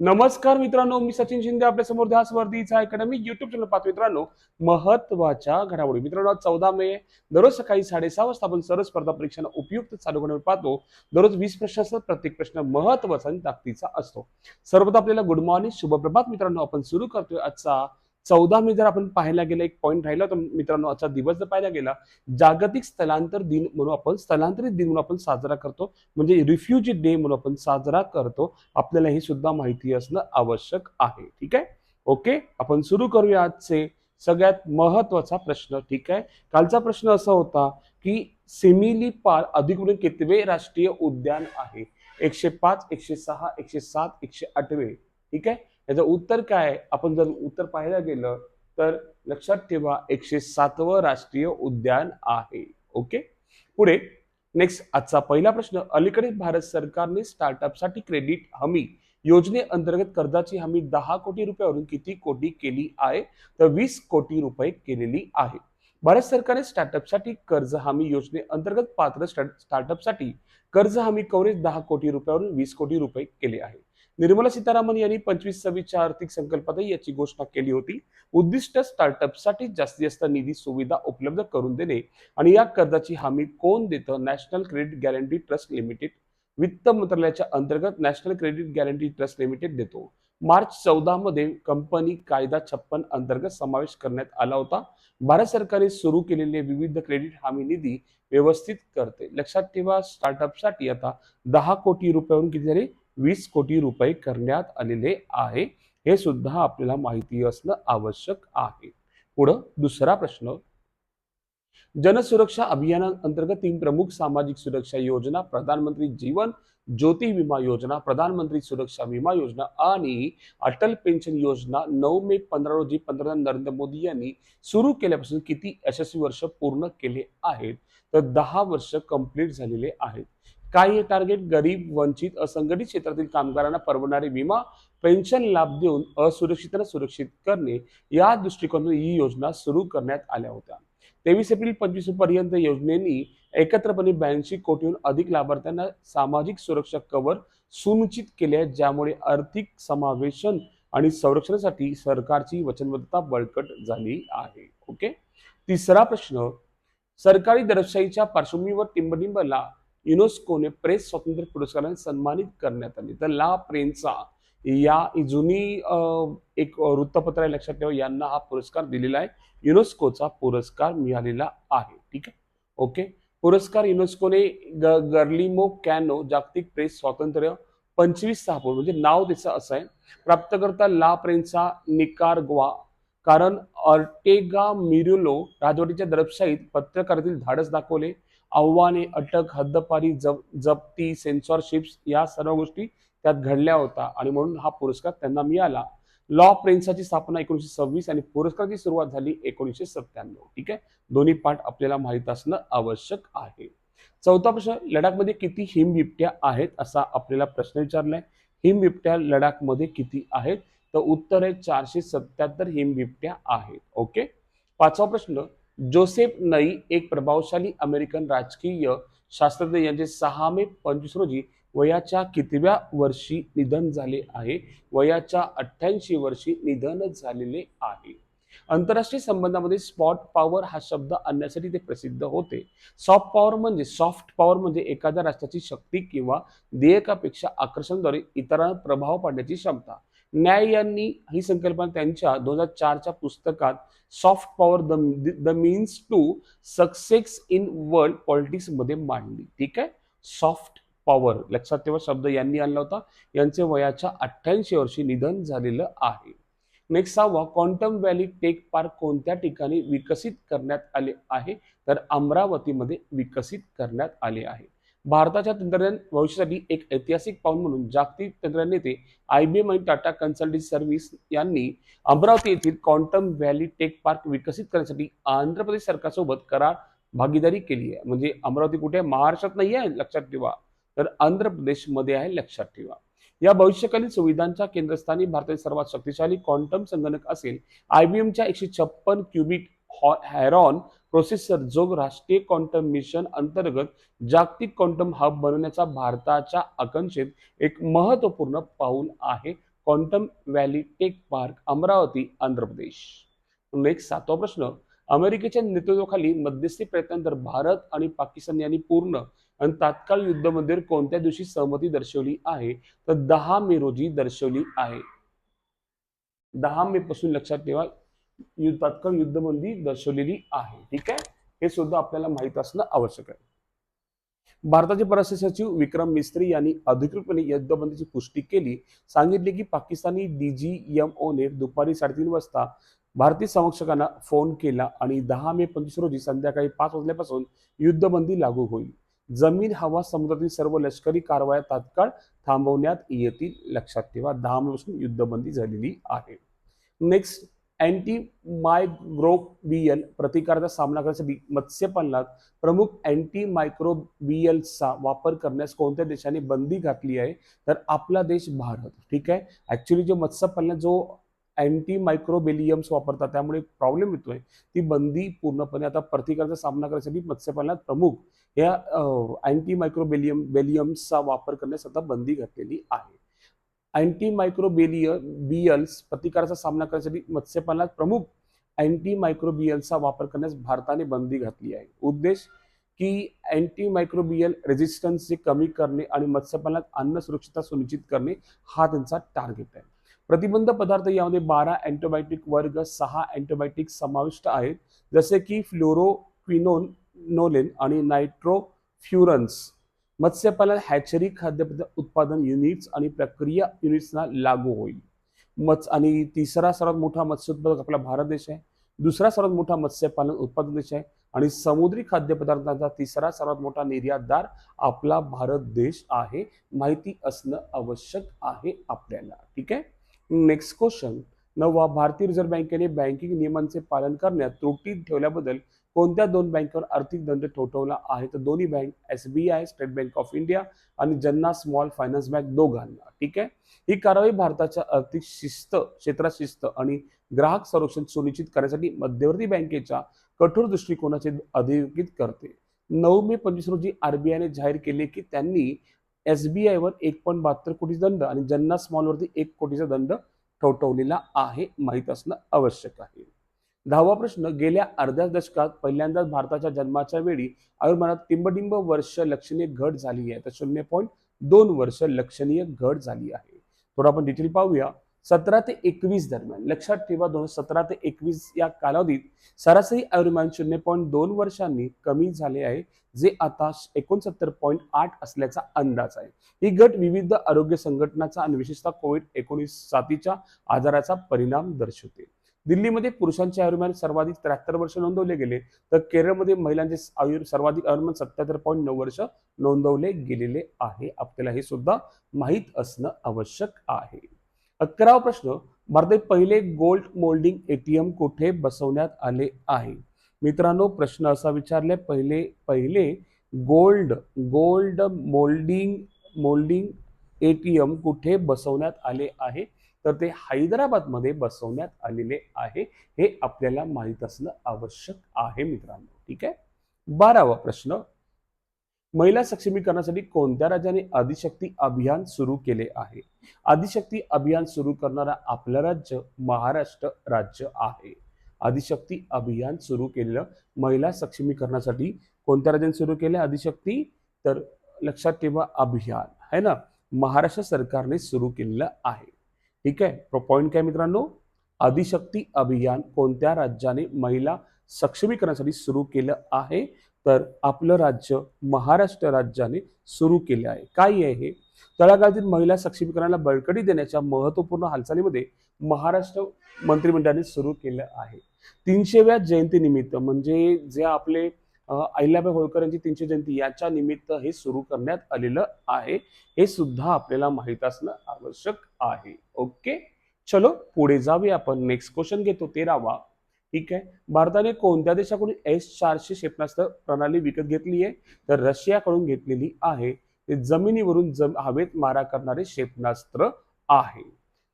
नमस्कार मित्रांनो मी सचिन शिंदे आपल्यासमोर ध्यास वर्दीचा अकॅडमी युट्यूब चॅनल पाहतो मित्रांनो महत्त्वाच्या घडामोडी. मित्रांनो आज चौदा मे दररोज सकाळी साडेसहा वाजता आपण सर्व स्पर्धा परीक्षांना उपयुक्त चालू घडामोडी पाहतो. दररोज वीस प्रश्न असतात प्रत्येक प्रश्न महत्त्वाचा आणि ताकदीचा असतो. सर्वप्रथम आपल्याला गुड मॉर्निंग शुभप्रभात मित्रांनो आपण सुरू करतोय आजचा चौदा मे जर आपण पाहायला गेलं एक पॉईंट राहिला तर मित्रांनो आजचा दिवस जर पाहायला गेला जागतिक स्थलांतर दिन म्हणून आपण स्थलांतरित दिन म्हणून आपण साजरा करतो. म्हणजे रिफ्युजी डे म्हणून आपण साजरा करतो. आपल्याला ही सुद्धा माहिती असणं आवश्यक आहे. ठीक आहे? ओके आपण सुरू करूया आजचे सगळ्यात महत्त्वाचा प्रश्न. ठीक आहे? कालचा प्रश्न असा होता की सिमिली पार अधिकृत कितवे राष्ट्रीय उद्यान आहे? एकशे पाच एकशे सहा एकशे सात एकशे आठवे. ठीक आहे? याचं उत्तर काय? आपण जर उत्तर पाहायला गेलं तर लक्षात ठेवा एकशे सातवं राष्ट्रीय उद्यान आहे. ओके? पुढे नेक्स्ट आजचा पहिला प्रश्न. अलीकडे भारत सरकारने स्टार्टअपसाठी क्रेडिट हमी योजनेअंतर्गत कर्जाची हमी दहा कोटी रुपयावरून किती कोटी केली आहे? तर वीस कोटी रुपये केलेली आहे. भारत सरकारने स्टार्टअपसाठी कर्ज हमी योजनेअंतर्गत पात्र स्टार्टअपसाठी कर्ज हमी कव्हरेज दहा कोटी रुपयावरून वीस कोटी रुपये केले आहे. निर्मला सीतारामन यांनी पंचवीस सव्वीसच्या आर्थिक संकल्पातही याची घोषणा केली होती. उद्दिष्ट स्टार्टअपसाठी जास्तीत जास्त निधी सुविधा उपलब्ध करून देणे आणि या कर्जाची हमी कोण देतं? National credit guarantee trust limited वित्त मंत्रालयाच्या अंतर्गत national credit guarantee trust limited देतो. मार्च चौदा मध्ये कंपनी कायदा छप्पन अंतर्गत समावेश करण्यात आला होता. भारत सरकारने सुरू केलेले विविध क्रेडिट हमी निधी व्यवस्थित करते. लक्षात ठेवा स्टार्टअपसाठी आता दहा कोटी रुपयाहून किती झाले? वीस कोटी रुपये करण्यात आलेले आहे. हे सुद्धा आपल्याला माहिती असणं आवश्यक आहे. पुढं दुसरा प्रश्न. जनसुरक्षा अभियानाअंतर्गत तीन प्रमुख सामाजिक सुरक्षा योजना प्रधानमंत्री जीवन ज्योती विमा योजना प्रधानमंत्री सुरक्षा विमा योजना आणि अटल पेन्शन योजना नऊ मे पंधरा रोजी पंतप्रधान नरेंद्र मोदी यांनी सुरू केल्यापासून किती यशस्वी वर्ष पूर्ण केले आहेत? तर दहा वर्ष कंप्लीट झालेले आहेत. काय हे टार्गेट गरीब वंचित असंघटित क्षेत्रातील कामगारांना परवडणारे विमा पेन्शन लाभ देऊन असुरक्षितांना सुरक्षित करणे या दृष्टिकोनातून ही योजना सुरू करण्यात आल्या होत्या. तेवीस एप्रिल पंचवीसपर्यंत योजनेनी एकत्रपणे ब्याऐंशी कोटीहून अधिक लाभार्थ्यांना सामाजिक सुरक्षा कवर सुनिश्चित केले आहे ज्यामुळे आर्थिक समावेशन आणि संरक्षणासाठी सरकारची वचनबद्धता बळकट झाली आहे. ओके? तिसरा प्रश्न सरकारी दरशाहीच्या पार्श्वभूमीवर टिंबटिंबला युनेस्कोने प्रेस स्वातंत्र्य पुरस्काराने सन्मानित करण्यात आले. तर ला प्रेनचा या जुनी एक वृत्तपत्र आहे लक्षात ठेवा यांना हा पुरस्कार दिलेला आहे. युनेस्कोचा पुरस्कार मिळालेला आहे. ठीक आहे? ओके? पुरस्कार युनेस्कोने ग गर्लिमो कॅनो जागतिक प्रेस स्वातंत्र्य पंचवीस सहापूर म्हणजे नाव त्याचं असं आहे. प्राप्तकर्ता ला प्रेनचा निकारग्वा कारण ऑर्टेगा मिरुलो राजवटीच्या दरबशाहीत पत्रकारातील धाडस दाखवले. आव्हाने अटक हद्दपारी जप जप्ती सेन्सॉरशिप्स या सर्व गोष्टी त्यात घडल्या होत्या आणि म्हणून हा पुरस्कार त्यांना मिळाला. लॉ प्रेन्साची स्थापना एकोणीशे सव्वीस आणि पुरस्काराची सुरुवात झाली एकोणीसशे सत्त्याण्णव. ठीक आहे? दोन्ही पाठ आपल्याला माहीत असणं आवश्यक आहे. चौथा प्रश्न लडाखमध्ये किती हिमबिबट्या आहेत असा आपल्याला प्रश्न विचारलाय. हिमबिबट्या लडाखमध्ये किती आहेत? तर उत्तर आहे चारशे सत्याहत्तर हिमबिबट्या आहेत. ओके पाचवा प्रश्न जोसेफ नई एक प्रभावशाली अमेरिकन राजकीय शास्त्रज्ञ यांचे सहा मे पंचवीस रोजी वयाच्या कितव्या वर्षी निधन झाले आहे? वयाच्या अठ्ठ्याऐंशी वर्षी निधन झालेले आहे. आंतरराष्ट्रीय संबंधामध्ये स्पॉट पॉवर हा शब्द आणण्यासाठी ते प्रसिद्ध होते. सॉफ्ट पॉवर म्हणजे सॉफ्ट पॉवर म्हणजे एखाद्या राष्ट्राची शक्ती किंवा देयकापेक्षा आकर्षणाद्वारे इतरांना प्रभाव पाडण्याची क्षमता. न्याय यांनी ही संकल्पना त्यांच्या दोन हजार चारच्या पुस्तकात soft power the the means to success in world पॉलिटिक्समध्ये मांडली. ठीक आहे? सॉफ्ट पॉवर लक्षात ठेवा शब्द यांनी आणला होता. यांचे वयाच्या अठ्ठ्याऐंशी वर्षी निधन झालेलं आहे. नेक्स्ट सहावा क्वांटम व्हॅली टेक पार्क कोणत्या ठिकाणी विकसित करण्यात आले आहे? तर अमरावतीमध्ये विकसित करण्यात आले आहे. भारताच्या तंत्रज्ञान भविष्यासाठी एक ऐतिहासिक पाऊल म्हणून जागतिक तंत्रज्ञान नेते आय बी एम आणि टाटा कन्सल्टिंग सर्व्हिस यांनी अमरावती येथील क्वांटम व्हॅली टेक पार्क विकसित करण्यासाठी आंध्र प्रदेश सरकारसोबत करार भागीदारी केली आहे. म्हणजे अमरावती कुठे? आहे? महाराष्ट्रात नाही आहे लक्षात ठेवा. तर आंध्र प्रदेशमध्ये आहे लक्षात ठेवा. या भविष्यकालीन सुविधांच्या केंद्रस्थानी भारतातील सर्वात शक्तिशाली क्वांटम संगणक असेल आयबीएमच्या एकशे छप्पन क्युबिक हॅरॉन प्रोसेसर जो राष्ट्रीय क्वांटम मिशन अंतर्गत जागतिक क्वांटम हब बनवण्याचा भारताच्या आकांक्षेत एक महत्त्वपूर्ण पाऊल आहे. Quantum valley tech park Amaravati Andhra Pradesh. Next सातवा प्रश्न. अमेरिकेच्या नेतृत्वाखाली मध्यस्थी प्रयत्नानंतर भारत आणि पाकिस्तान यांनी पूर्ण आणि तात्काळ युद्धामध्ये कोणत्या दिवशी सहमती दर्शवली आहे? तर दहा मे रोजी दर्शवली आहे. दहा मे पासून लक्षात ठेवा. तात्काळ युद्धबंदी दर्शवलेली आहे. ठीक आहे? हे सुद्धा आपल्याला माहीत असणं आवश्यक आहे. भारताचे परराष्ट्र सचिव विक्रम मिस्त्री यांनी अधिकृतपणे युद्धबंदीची पुष्टी केली. सांगितले की पाकिस्तानी डीजीएमओने दुपारी साडेतीन वाजता भारतीय संरक्षकांना फोन केला आणि दहा मे पंचवीस रोजी संध्याकाळी पाच वाजल्यापासून युद्धबंदी लागू होईल. जमीन हवा समुद्रातील सर्व लष्करी कारवाया तात्काळ थांबवण्यात येतील. लक्षात ठेवा दहा मे पासून युद्धबंदी झालेली आहे. नेक्स्ट अँटी मायग्रोबियल प्रतिकाराचा सामना करण्यासाठी मत्स्यपालनात प्रमुख अँटी मायक्रोबियल्सचा वापर करण्यास कोणत्या देशाने बंदी घातली आहे? तर आपला देश भारत ठीक आहे? ऍक्च्युली जो मत्स्यपालनात जो अँटी मायक्रोबेलियम्स वापरतात त्यामुळे प्रॉब्लेम येतोय. ती बंदी पूर्णपणे आता प्रतिकाराचा सामना करण्यासाठी मत्स्यपालनात प्रमुख. या अँटी मायक्रोबेलियम बेलियम्सचा वापर करण्यास आता बंदी घातलेली आहे. अँटी बियल्स प्रतिकाराचा सामना करण्यासाठी मत्स्यपालनात प्रमुख अँटीमायक्रोबियल्सचा वापर करण्यास भारताने बंदी घातली आहे. उद्देश की अँटीमायक्रोबियल मायक्रोबियल जे कमी करणे आणि मत्स्यपालनात अन्न सुरक्षितता सुनिश्चित करणे हा त्यांचा टार्गेट आहे. प्रतिबंध पदार्थ यामध्ये बारा अँटोबायोटिक वर्ग सहा अँटोबायोटिक समाविष्ट आहेत. जसे की फ्लोरोक्विनोन नोलेन आणि नायट्रोफ्युरन्स मत्स्यपालन हॅचरी खाद्यपदार्थ उत्पादन युनिट्स आणि प्रक्रिया युनिट्सना लागू होईल. मत्स आणि तिसरा सर्वात मोठा मत्स्य उत्पादक आपला भारत देश आहे. दुसरा सर्वात मोठा मत्स्यपालन उत्पादक देश आहे. आणि समुद्री खाद्यपदार्थांचा तिसरा सर्वात मोठा निर्यातदार आपला भारत देश आहे. माहिती असणं आवश्यक आहे आपल्याला. ठीक आहे? नेक्स्ट क्वेश्चन नववा भारतीय रिझर्व्ह बँकेने बँकिंग नियमांचे पालन करण्यात त्रुटी ठेवल्याबद्दल कोणत्या दोन बँकेवर आर्थिक दंड ठोठवला आहे? तर दोन्ही bank S B I State Bank of India आणि जन्ना स्मॉल फायनान्स बँक दोघांना. ठीक आहे? ही कारवाई भारताच्या आर्थिक शिस्त क्षेत्रात शिस्त आणि ग्राहक संरक्षण सुनिश्चित करण्यासाठी मध्यवर्ती बँकेच्या कठोर दृष्टिकोनाचे अधोरेखित करते. नऊ मे पंचवीस रोजी आरबीआयने जाहीर केले की त्यांनी एस बी वर एक पॉईंट बहात्तर कोटीचा दंड आणि जन्ना स्मॉलवरती एक कोटीचा दंड ठोठवलेला आहे माहीत असणं आवश्यक आहे. दहावा प्रश्न गेल्या अर्ध्या दशकात पहिल्यांदाच भारताच्या जन्माच्या वेळी आयुर्मानात टिंबटिंब वर्ष लक्षणीय घट झाली आहे. तर शून्य पॉईंट दोन वर्ष लक्षणीय घट झाली आहे. थोडं आपण डिटेल पाहूया. सतरा ते एकवीस दरम्यान. लक्षात ठेवा दोन सतरा ते एकवीस या कालावधीत सरासरी आयुर्मान शून्य पॉईंट दोन वर्षांनी कमी झाले आहे जे आता एकोणसत्तर पॉईंट आठ असल्याचा अंदाज आहे. ही घट विविध आरोग्य संघटनाचा आणि विशेषतः कोविड एकोणीस साथीच्या आजाराचा परिणाम दर्शवते. दिल्लीमध्ये पुरुषांचे आयुर्मान सर्वाधिक त्र्याहत्तर वर्ष नोंदवले गेले तर केरळमध्ये महिलांचे आयुर् सर्वाधिक आयुर्मान सत्याहत्तर पॉईंट नऊ वर्ष नोंदवले गेलेले आहे. आपल्याला हे सुद्धा माहीत असणं आवश्यक आहे. अकरावा प्रश्न भारतात पहिले गोल्ड मोल्डिंग एटीएम कुठे बसवण्यात आले आहे? मित्रांनो प्रश्न असा विचारले पहिले पहिले gold gold moulding moulding ATM कुठे बसवण्यात आले आहे? तर ते हैदराबादमध्ये बसवण्यात आलेले आहे हे आपल्याला माहीत असणं आवश्यक आहे मित्रांनो ठीक आहे? बारावा प्रश्न महिला सक्षमीकरणासाठी कोणत्या राज्याने आदिशक्ती अभियान सुरू केले आहे? आदिशक्ती अभियान सुरू करणारा आपलं राज्य महाराष्ट्र राज्य आहे. आदिशक्ती अभियान सुरू केलेलं महिला सक्षमीकरणासाठी कोणत्या राज्याने सुरू केले आदिशक्ती? तर लक्षात ठेवा अभियान. है ना? महाराष्ट्र सरकारने सुरू केलेलं आहे. ठीक आहे? पॉईंट काय मित्रांनो? आदिशक्ती अभियान कोणत्या राज्याने महिला सक्षमीकरणासाठी सुरू केलं आहे? तर आपलं राज्य महाराष्ट्र राज्याने सुरू केले आहे. काय आहे हे? तळागाळातील महिला सक्षमीकरणाला बळकटी देण्याच्या महत्त्वपूर्ण हालचालीमध्ये महाराष्ट्र मंत्रिमंडळाने सुरू केलं आहे. तीनशेव्या जयंतीनिमित्त म्हणजे जे आपले अहिल्याबाई होळकर यांची तीनशे जयंती याच्या निमित्त हे सुरू करण्यात आलेलं आहे. हे सुद्धा आपल्याला माहीत असणं आवश्यक आहे. ओके? चलो पुढे जाऊया आपण. नेक्स्ट क्वेश्चन घेतो. तेरावा. ठीक आहे? भारताने कोणत्या देशाकडून एस चारशे क्षेपणास्त्र प्रणाली विकत घेतली आहे? तर रशियाकडून घेतलेली आहे. ते जमिनीवरून जम हवेत मारा करणारे क्षेपणास्त्र आहे.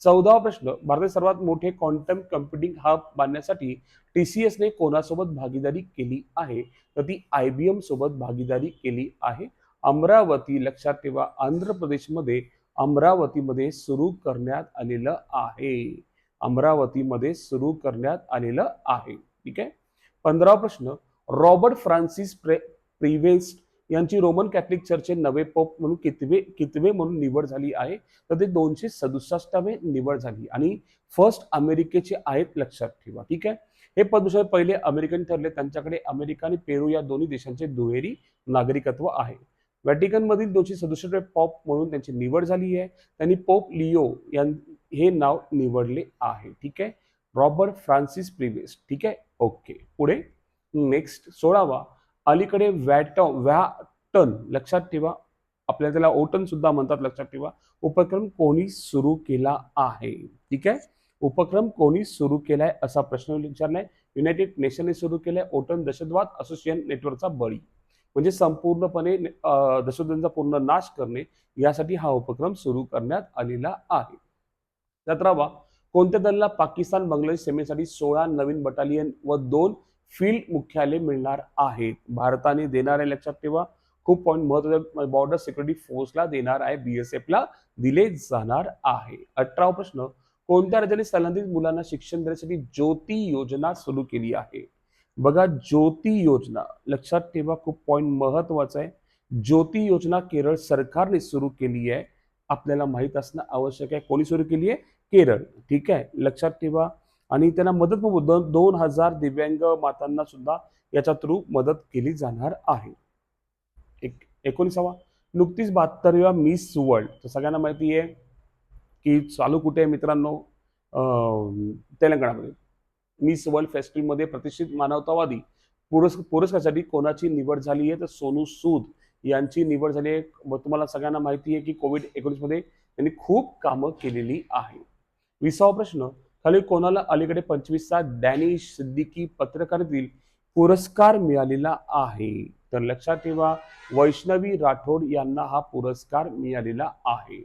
चौदावा प्रश्न. भारतात सर्वात मोठे क्वांटम कम्प्युटिंग हब बांधण्यासाठी टी सी एसने कोणासोबत भागीदारी केली आहे? तर ती आय बी एम सोबत भागीदारी केली आहे. अमरावती लक्षात ठेवा आंध्र प्रदेशमध्ये अमरावतीमध्ये सुरू करण्यात आलेलं आहे. अमरावतीमध्ये सुरू करण्यात आलेलं आहे. ठीक आहे? पंधरा प्रश्न. रॉबर्ट फ्रान्सिस प्रे प्रिव्हेस्ट यांची रोमन कॅथलिक चर्चचे नवे पोप म्हणून कितवे कितवे म्हणून निवड झाली आहे? तर ते दोनशे सदुसष्टावे निवड झाली. आणि फर्स्ट अमेरिकेचे आहेत लक्षात ठेवा. ठीक आहे? हे पद्मश्री पहिले अमेरिकन ठरले. त्यांच्याकडे अमेरिका आणि पेरू या दोन्ही देशांचे दुहेरी नागरिकत्व आहे. व्हॅटिकनमधील दोनशे सदुसष्ट पॉप म्हणून त्यांची निवड झाली आहे. त्यांनी पोप लिओ यां हे नाव निवडले आहे. ठीक आहे? रॉबर्ट फ्रान्सिस प्रिवेस ठीक आहे? ओके. पुढे नेक्स्ट सोळावा. अलीकडे व्हॅट व्हॅटन. लक्षात ठेवा. आपल्याला त्याला ओटन सुद्धा म्हणतात लक्षात ठेवा. उपक्रम कोणी सुरू केला आहे? ठीक आहे? उपक्रम कोणी सुरू केलाय असा प्रश्न विचारलाय. युनायटेड नेशनने सुरू केलाय. ओटन दहशतवाद असोसिएशन नेटवर्कचा बळी. म्हणजे संपूर्णपणे अं, पूर्ण नाश करणे यासाठी हा उपक्रम सुरू करण्यात आलेला आहे. सतरावा कोणत्या दलला पाकिस्तान बांगलादेश सीमेसाठी सोळा नवीन बटालियन व दोन फील्ड मुख्यालय मिळणार आहेत? भारताने देणार आहे लक्षात ठेवा. खूप पॉईंट महत्त्वाचा बॉर्डर सिक्युरिटी फोर्सला देणार आहे बीएसएफ ला दिले जाणार आहे. अठरावा प्रश्न कोणत्या राज्याने स्थलांतरित मुलांना शिक्षण देण्यासाठी ज्योती योजना सुरू केली आहे? बघा ज्योती योजना. लक्षात ठेवा खूप पॉईंट महत्त्वाचा आहे. ज्योती योजना केरळ सरकारने सुरू केली आहे. आपल्याला माहीत असणं आवश्यक आहे. कोणी सुरू केली आहे? केरळ. ठीक आहे? लक्षात ठेवा. आणि त्यांना मदत दोन दोन हजार दिव्यांग मातांना सुद्धा याच्या थ्रू मदत केली जाणार आहे. एक एकोणीसावा. नुकतीच बहात्तरव्या मिस वर्ल्ड तर सगळ्यांना माहिती आहे की चालू कुठे आहे मित्रांनो? तेलंगणामध्ये. मिस वर्ल्ड फेस्टिवलमध्ये प्रतिष्ठित मानवतावादी पुरस् पुरस्कारासाठी कोणाची निवड झाली आहे तर सोनू सूद यांची निवड झाली आहे. मग तुम्हाला सगळ्यांना माहिती आहे की कोविड एकोणीसमध्ये त्यांनी खूप कामं केलेली आहे. विसावा प्रश्न खाली कोणाला अलीकडे पंचवीसचा डॅनिश सिद्दीकी पत्रकारितील पुरस्कार मिळालेला आहे? तर लक्षात ठेवा वैष्णवी राठोड यांना हा पुरस्कार मिळालेला आहे.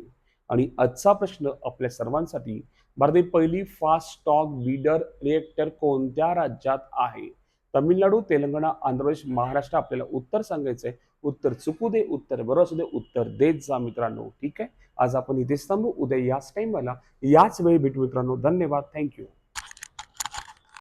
आणि आजचा प्रश्न आपल्या सर्वांसाठी भारतातील पहिली फास्ट स्टॉक वीडर रिएक्टर कोणत्या राज्यात आहे? तमिळनाडू तेलंगणा आंध्र प्रदेश महाराष्ट्र आपल्याला उत्तर सांगायचं आहे उत्तर चुकू दे उत्तर बरोबर असू दे उत्तर देत जा मित्रांनो ठीक आहे? आज आपण इथेच थांबू. उद्या याच टाइमला याच वेळी भेटू मित्रांनो. धन्यवाद. थँक्यू